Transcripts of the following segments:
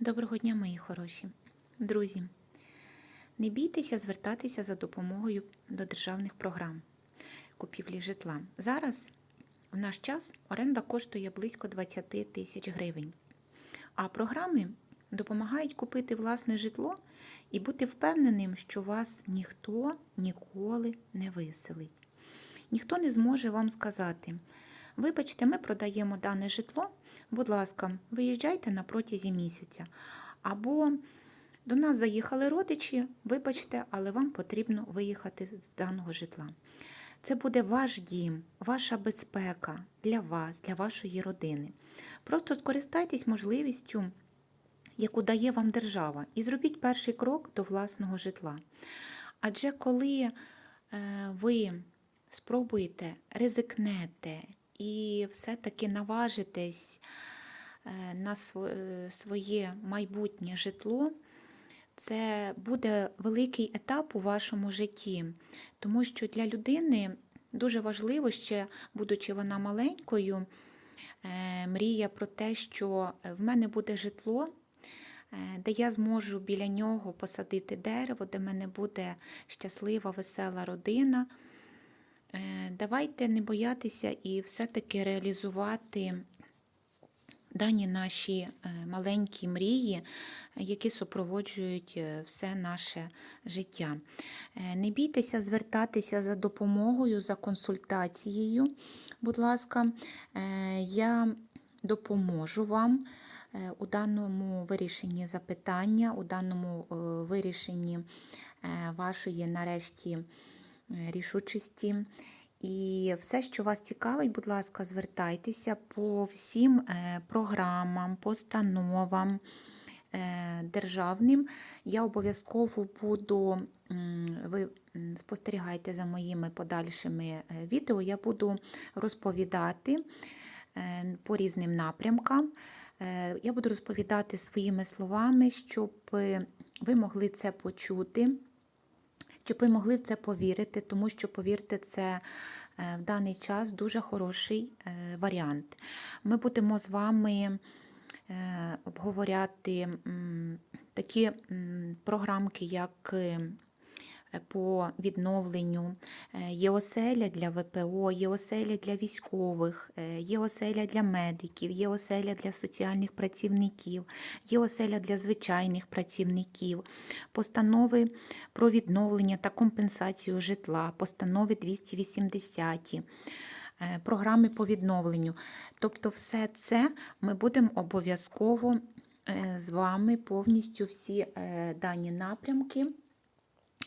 Доброго дня, мої хороші. Друзі, не бійтеся звертатися за допомогою до державних програм купівлі житла. Зараз в наш час оренда коштує близько 20 тисяч гривень, а програми допомагають купити власне житло і бути впевненим, що вас ніхто ніколи не виселить. Ніхто не зможе вам сказати: вибачте, ми продаємо дане житло, будь ласка, виїжджайте на протязі місяця. Або до нас заїхали родичі, вибачте, але вам потрібно виїхати з даного житла. Це буде ваш дім, ваша безпека для вас, для вашої родини. Просто скористайтесь можливістю, яку дає вам держава, і зробіть перший крок до власного житла. Адже коли е, ви спробуєте, ризикнете і все-таки наважитесь е, на е, своє майбутнє житло, це буде великий етап у вашому житті, тому що для людини дуже важливо ще, будучи вона маленькою, е, мрія про те, що в мене буде житло, де я зможу біля нього посадити дерево, де мене буде щаслива, весела родина. Е, Давайте не боятися і все-таки реалізувати дані наші е, маленькі мрії, які супроводжують е, все наше життя. Не бійтеся звертатися за допомогою, за консультацією. Будь ласка, я допоможу вам у даному вирішенні запитання, у даному вирішенні вашої нарешті рішучості. І все, що вас цікавить, будь ласка, звертайтеся по всім е, програмам, постановам е, державним. Я обов'язково буду, ви спостерігайте за моїми подальшими е, відео, я буду розповідати е, по різним напрямкам. Е, Я буду розповідати своїми словами, щоб е, ви могли це почути щоб ви могли в це повірити, тому що, повірте, це е, в даний час дуже хороший е, варіант. Ми будемо з вами е, обговоряти такі програмки, як по відновленню, е, є оселя для ВПО, є оселя для військових, е, є оселя для медиків, є оселя для соціальних працівників, є оселя для звичайних працівників, постанови про відновлення та компенсацію житла, постанови 280, е, програми по відновленню. Тобто, все це ми будемо обов'язково з вами повністю всі дані напрямки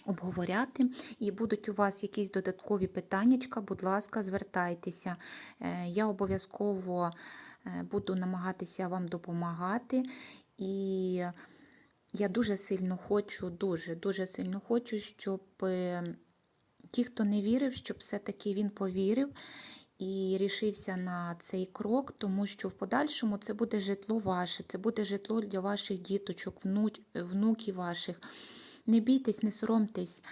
обговоряти. І будуть у вас якісь додаткові питаннячка, будь ласка, звертайтеся. Е, Я обов'язково е, буду намагатися вам допомагати. І я дуже сильно хочу, дуже, дуже сильно хочу, щоб е, ті, хто не вірив, щоб все-таки він повірив і рішився на цей крок, тому що в подальшому це буде житло ваше, це буде житло для ваших діточок, внуч, внуків ваших. Не бійтесь, не соромтесь.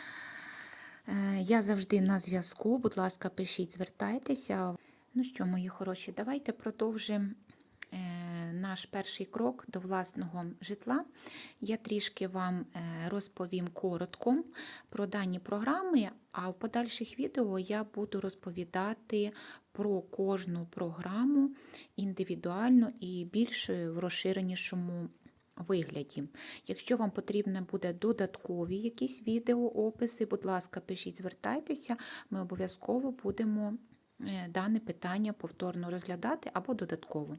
Е, Я завжди на зв'язку. Будь ласка, пишіть, звертайтеся. Ну що, мої хороші, давайте продовжимо е, наш перший крок до власного житла. Я трішки вам е, розповім коротко про дані програми, а в подальших відео я буду розповідати про кожну програму індивідуально і більш в розширенішому вигляді. Якщо вам потрібно буде додаткові якісь відеоописи, будь ласка, пишіть, звертайтеся, ми обов'язково будемо е, дане питання повторно розглядати або додатково.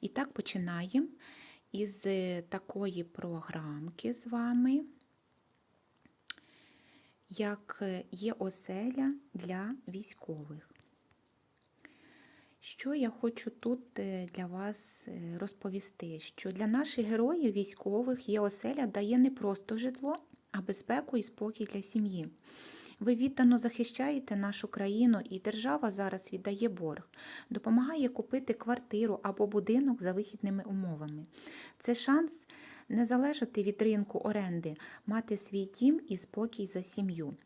І так починаємо із е, такої програмки з вами, як е, є оселя для військових. Що я хочу тут е, для вас е, розповісти? Що для наших героїв військових є оселя дає не просто житло, а безпеку і спокій для сім'ї. Ви віддано захищаєте нашу країну, і держава зараз віддає борг, допомагає купити квартиру або будинок за вихідними умовами. Це шанс не залежати від ринку оренди, мати свій дім і спокій за сім'ю.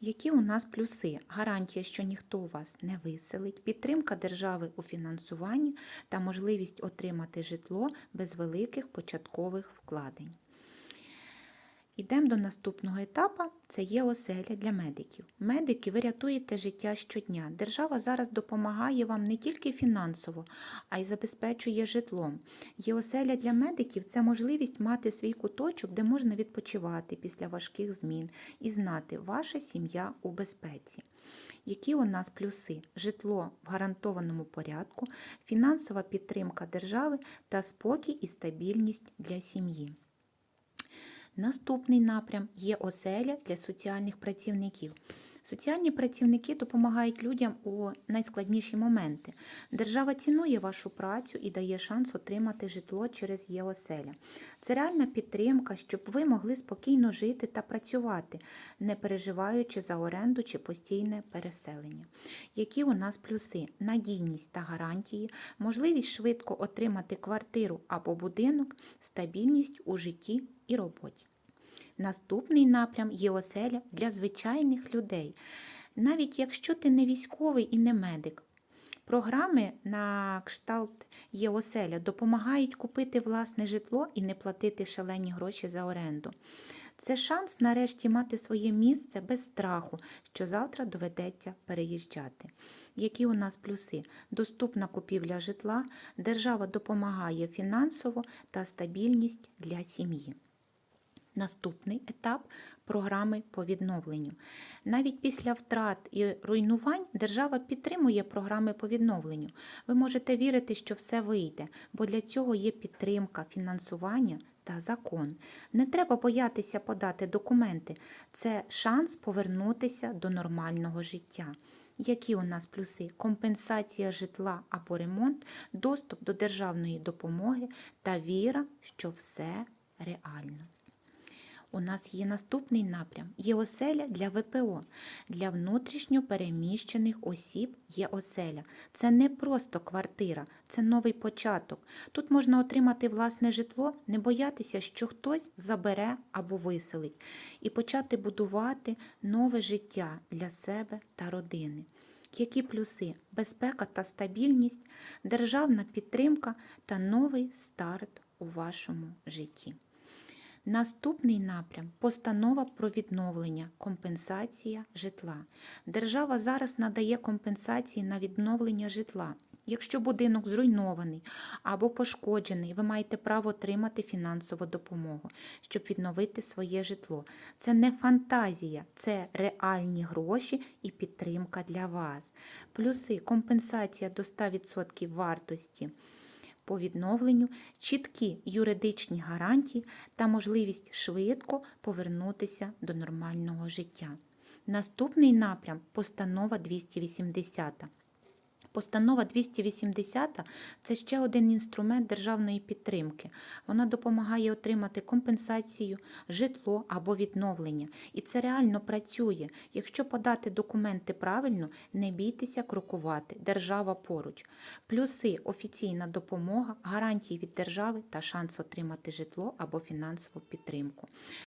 Які у нас плюси? Гарантія, що ніхто вас не виселить, підтримка держави у фінансуванні та можливість отримати житло без великих початкових вкладень. Ідемо до наступного етапу. Це є оселя для медиків. Медики, ви рятуєте життя щодня. Держава зараз допомагає вам не тільки фінансово, а й забезпечує житлом. Є оселя для медиків це можливість мати свій куточок, де можна відпочивати після важких змін і знати, ваша сім'я у безпеці. Які у нас плюси? Житло в гарантованому порядку, фінансова підтримка держави та спокій і стабільність для сім'ї. Наступний напрям є оселя для соціальних працівників. Соціальні працівники допомагають людям у найскладніші моменти. Держава цінує вашу працю і дає шанс отримати житло через ЄОселя. Це реальна підтримка, щоб ви могли спокійно жити та працювати, не переживаючи за оренду чи постійне переселення. Які у нас плюси? Надійність та гарантії, можливість швидко отримати квартиру або будинок, стабільність у житті і роботі. Наступний напрям є оселя для звичайних людей. Навіть якщо ти не військовий і не медик. Програми на кшталт ЄОселя допомагають купити власне житло і не платити шалені гроші за оренду. Це шанс нарешті мати своє місце без страху, що завтра доведеться переїжджати. Які у нас плюси? Доступна купівля житла, держава допомагає фінансово та стабільність для сім'ї. Наступний етап програми по відновленню. Навіть після втрат і руйнувань держава підтримує програми по відновленню. Ви можете вірити, що все вийде, бо для цього є підтримка, фінансування та закон. Не треба боятися подати документи. Це шанс повернутися до нормального життя. Які у нас плюси? Компенсація житла або ремонт, доступ до державної допомоги та віра, що все реально. У нас є наступний напрям: є оселя для ВПО. Для внутрішньо переміщених осіб є оселя. Це не просто квартира, це новий початок. Тут можна отримати власне житло, не боятися, що хтось забере або виселить, і почати будувати нове життя для себе та родини. Які плюси? Безпека та стабільність, державна підтримка та новий старт у вашому житті. Наступний напрям постанова про відновлення, компенсація житла. Держава зараз надає компенсації на відновлення житла. Якщо будинок зруйнований або пошкоджений, ви маєте право отримати фінансову допомогу, щоб відновити своє житло. Це не фантазія, це реальні гроші і підтримка для вас. Плюси компенсація до 100% вартості по відновленню, чіткі юридичні гарантії та можливість швидко повернутися до нормального життя. Наступний напрям постанова 280. Постанова 280 це ще один інструмент державної підтримки. Вона допомагає отримати компенсацію, житло або відновлення. І це реально працює. Якщо подати документи правильно, не бійтеся крокувати. Держава поруч. Плюси офіційна допомога, гарантії від держави та шанс отримати житло або фінансову підтримку.